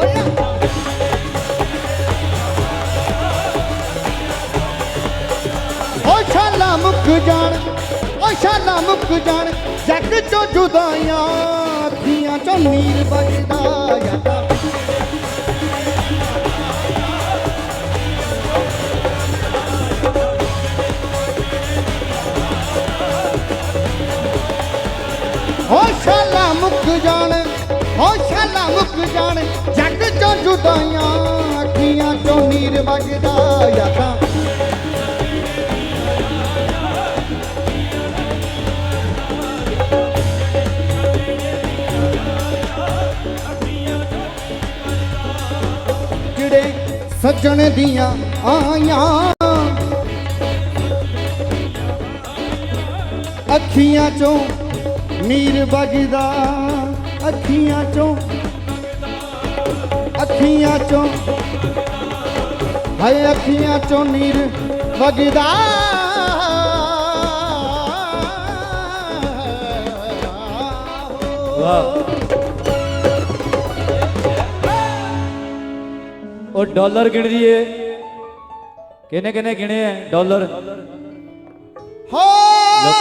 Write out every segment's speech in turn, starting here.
ਬੋਲ ਓ ਸ਼ਾਲਾ ਮੁੱਕ ਜਾਣ ਓ ਸ਼ਾਲਾ ਮੁੱਕ ਜਾਣ, ਜੱਗ ਚੋਂ ਜੁਦਾਈਆਂ, ਅੱਖੀਆਂ ਚੋਂ ਨੀਰ ਵਗਦਾ ਯਾਦਾ ਓ ਸ਼ਾਲਾ ਮੁੱਕ ਜਾਣ ਓ ਸ਼ਾਲਾ ਮੁੱਕ ਜਾਣ ਚੋਂ ਨੀਰ ਜਿਹੜੇ ਸੱਜਣ ਦੀਆਂ ਆਈਆਂ ਅੱਖੀਆਂ ਚੋਂ ਨੀਰ ਵਗਦਾ ਅੱਖੀਆਂ ਚੋਂ ਅੱਖੀਆਂ ਚੋਂ ਹਾਏ ਅੱਖੀਆਂ ਚੋਂ ਨੀਰ ਵਗਦਾ। ਵਾਹ। ਉਹ ਡਾਲਰ ਗਿਣਦੀ ਏ ਕਿੰਨੇ ਕਿੰਨੇ ਗਿਣੇ ਐ? ਡਾਲਰ। ਹੋ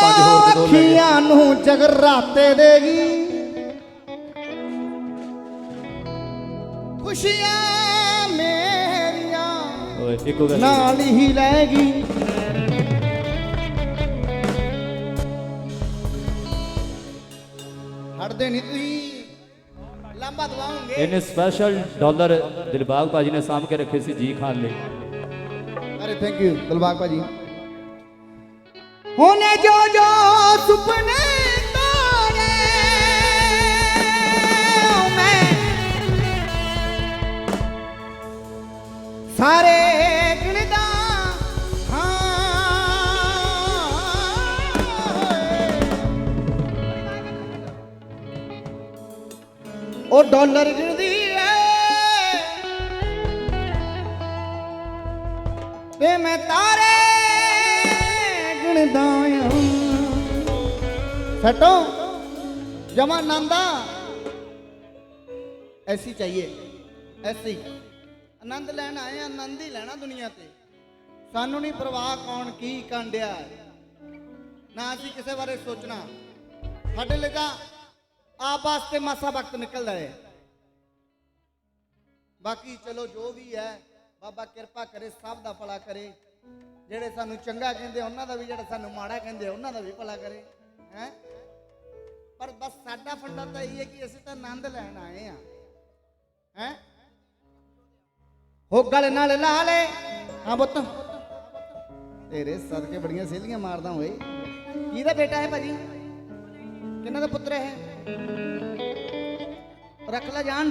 ਪੰਜ ਹੋਰ ਦੇ ਦੋ ਲੈ। ਅੱਖੀਆਂ ਨੂੰ ਜਗਰਾਤੇ ਦੇਗੀ। ਖੁਸ਼ੀਆਂ ਓਏ ਇੱਕੋ ਗੱਲ ਨਾਲ ਹੀ ਲੈਗੀ ਹਟਦੇ ਨਹੀਂ ਤੁਸੀਂ। ਲੰਬਾ ਦਵਾਉਂਗੇ। ਇਹਨੇ ਸਪੈਸ਼ਲ ਡਾਲਰ ਦਿਲਬਾਗ ਭਾਜੀ ਨੇ ਸਾਂਭ ਕੇ ਰੱਖੇ ਸੀ ਜੀ ਖਾਨ ਲਈ। ਅਰੇ ਥੈਂਕ ਯੂ ਦਿਲਬਾਗ ਭਾਜੀ। ਹੋਨੇ ਜੋ ਜੋ ਸੁਪਨੇ ਤਾਰੇ ਮੈਂ ਸਾਰੇ ਉਹ ਡਾਲਰ ਗਿਣਦੀ ਐ। ਵੇ ਮੈਂ ਤਾਰੇ ਗਿਣਦਾ ਆਂ। ਸਟੋ, ਜਮਾ ਨੰਦਾ ਐਸੀ ਚਾਹੀਏ, ਐਸੀ। ਆਨੰਦ ਲੈਣ ਆਏ ਆਨੰਦ ਹੀ ਲੈਣਾ ਦੁਨੀਆ ਤੇ। ਸਾਨੂੰ ਨਹੀਂ ਪਰਵਾਹ ਕੌਣ ਕੀ ਕਾਂਡਿਆ। ਨਾ ਅਸੀਂ ਕਿਸੇ ਬਾਰੇ ਸੋਚਣਾ। ਸਾਡੇ ਲਈ ਤਾਂ ਆਪ ਵਾਸਤੇ ਮਾਸਾ ਵਕਤ ਨਿਕਲਦਾ ਹੈ। ਬਾਕੀ ਚਲੋ ਜੋ ਵੀ ਹੈ, ਬਾਬਾ ਕਿਰਪਾ ਕਰੇ, ਸਭ ਦਾ ਭਲਾ ਕਰੇ। ਜਿਹੜੇ ਸਾਨੂੰ ਚੰਗਾ ਕਹਿੰਦੇ, ਉਹਨਾਂ ਦਾ ਵੀ ਜਿਹੜਾ ਸਾਨੂੰ ਮਾੜਾ ਕਹਿੰਦੇ, ਉਹਨਾਂ ਦਾ ਵੀ ਭਲਾ ਕਰੇ, ਹੈ? ਪਰ ਬਸ ਸਾਡਾ ਫੰਡਾ ਤਾਂ ਇਹ ਹੈ ਕਿ ਅਸੀਂ ਤਾਂ ਆਨੰਦ ਲੈਣ ਆਏ ਆ ਹੈ? ਹੋ ਗਲ ਨਾਲ ਲਾ ਲੈ ਹਾਂ ਪੁੱਤ। ਤੇਰੇ ਸਦਕੇ ਬੜੀਆਂ ਸੇਲੀਆਂ ਮਾਰਦਾ ਹੋਏ ਕਿਹਦਾ ਬੇਟਾ ਹੈ ਭਾਜੀ? ਕਿਹਨਾਂ ਦਾ ਪੁੱਤਰ ਹੈ? ਰੱਖ ਲੈ ਜਾਨ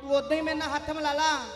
ਤੂੰ ਉਦਾਂ ਹੀ ਮੇਰੇ ਨਾਲ ਹੱਥ ਮਿਲਾ ਲਾ।